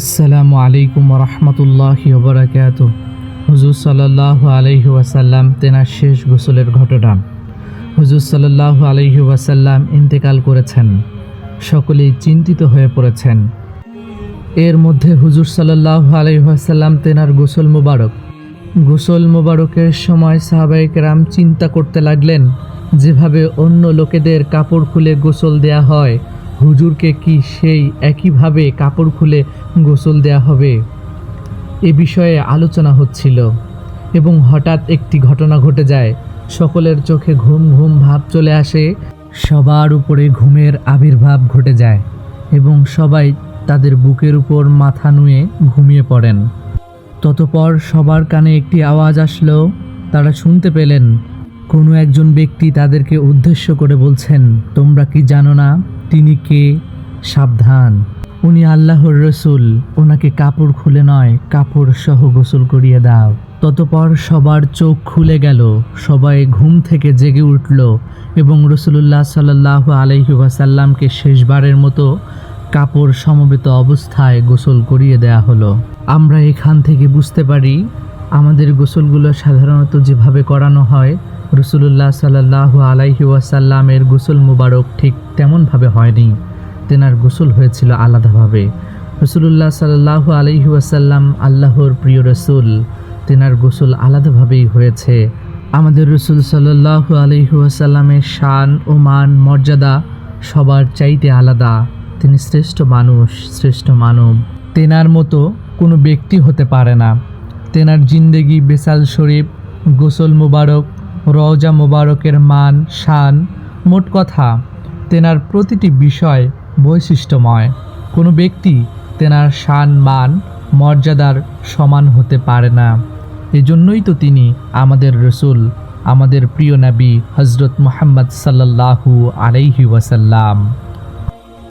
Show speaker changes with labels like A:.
A: আসসালামু আলাইকুম রহমতুল্লাহি ওবরাকাত হুজুর সাল্লাহ আলহি ওয়াসাল্লাম তেনার শেষ গোসলের ঘটনা। হুজুর সাল্লাহ আলহি ওয়াসাল্লাম ইন্তেকাল করেছেন। সকলেই চিন্তিত হয়ে পড়েছেন। এর মধ্যে হুজুর সাল্লাহ আলহি ওয়াসাল্লাম তেনার গোসল মুবারক। গোসল মুবারকের সময় সাহাবাইক রাম চিন্তা করতে লাগলেন, যেভাবে অন্য লোকেদের কাপড় খুলে গোসল দেয়া হয় হুজুরকে কি সেই একইভাবে কাপড় খুলে গোসল দেয়া হবে? এ বিষয়ে আলোচনা হচ্ছিল এবং হঠাৎ একটি ঘটনা ঘটে যায়। সকলের চোখে ঘুম ঘুম ভাব চলে আসে, সবার উপরে ঘুমের আবির্ভাব ঘটে যায় এবং সবাই তাদের বুকের উপর মাথা নুয়ে ঘুমিয়ে পড়েন। ততপর সবার কানে একটি আওয়াজ আসলো, তারা শুনতে পেলেন। কোনো একজন ব্যক্তি তাদেরকে উদ্দেশ্য করে বলছেন, তোমরা কি জানো না তিনি কে? সাবধান। উনি আল্লাহর রসুল। ওনাকে কাপড় খুলে নয়, কাপড় সহ গোসল করিয়ে দাও। ততপর সবার চোখ খুলে গেল, সবাই ঘুম থেকে জেগে উঠল এবং রসুল্লাহ সাল্লাহ আলহিবাসাল্লামকে শেষবারের মতো কাপড় সমবেত অবস্থায় গোসল করিয়ে দেয়া হলো। আমরা এখান থেকে বুঝতে পারি, আমাদের গোসলগুলো সাধারণত যেভাবে করানো হয় রসুল্লাহ সাল্লাহ আলাইহি ওয়াসাল্লামের গোসল মুবারক ঠিক তেমনভাবে হয়নি। তেনার গোসল হয়েছিল আলাদাভাবে। রসুল্লাহ সাল্লাহ আলাইহি ওয়াসাল্লাম আল্লাহর প্রিয় রসুল। তেনার গোসল আলাদাভাবেই হয়েছে। আমাদের রসুল সাল্লাহ আলহি ওয়াসাল্লামের শান ও মান, মর্যাদা সবার চাইতে আলাদা। তিনি শ্রেষ্ঠ মানুষ, শ্রেষ্ঠ মানব। তেনার মতো কোনো ব্যক্তি হতে পারে না। তেনার জিন্দেগি বেসাল শরীফ, গোসল মুবারক রওজা মোবারকের মান, শান, মোট কথা, তেনার প্রতিটি বিষয় বৈশিষ্ট্যময়। কোনো ব্যক্তি তেনার শান, মান, মর্যাদার সমান হতে পারে না। এজন্যই তো তিনি আমাদের রসুল, আমাদের প্রিয় নাবী হজরত মোহাম্মদ সাল্লাহু আলাইহি ওয়াসাল্লাম।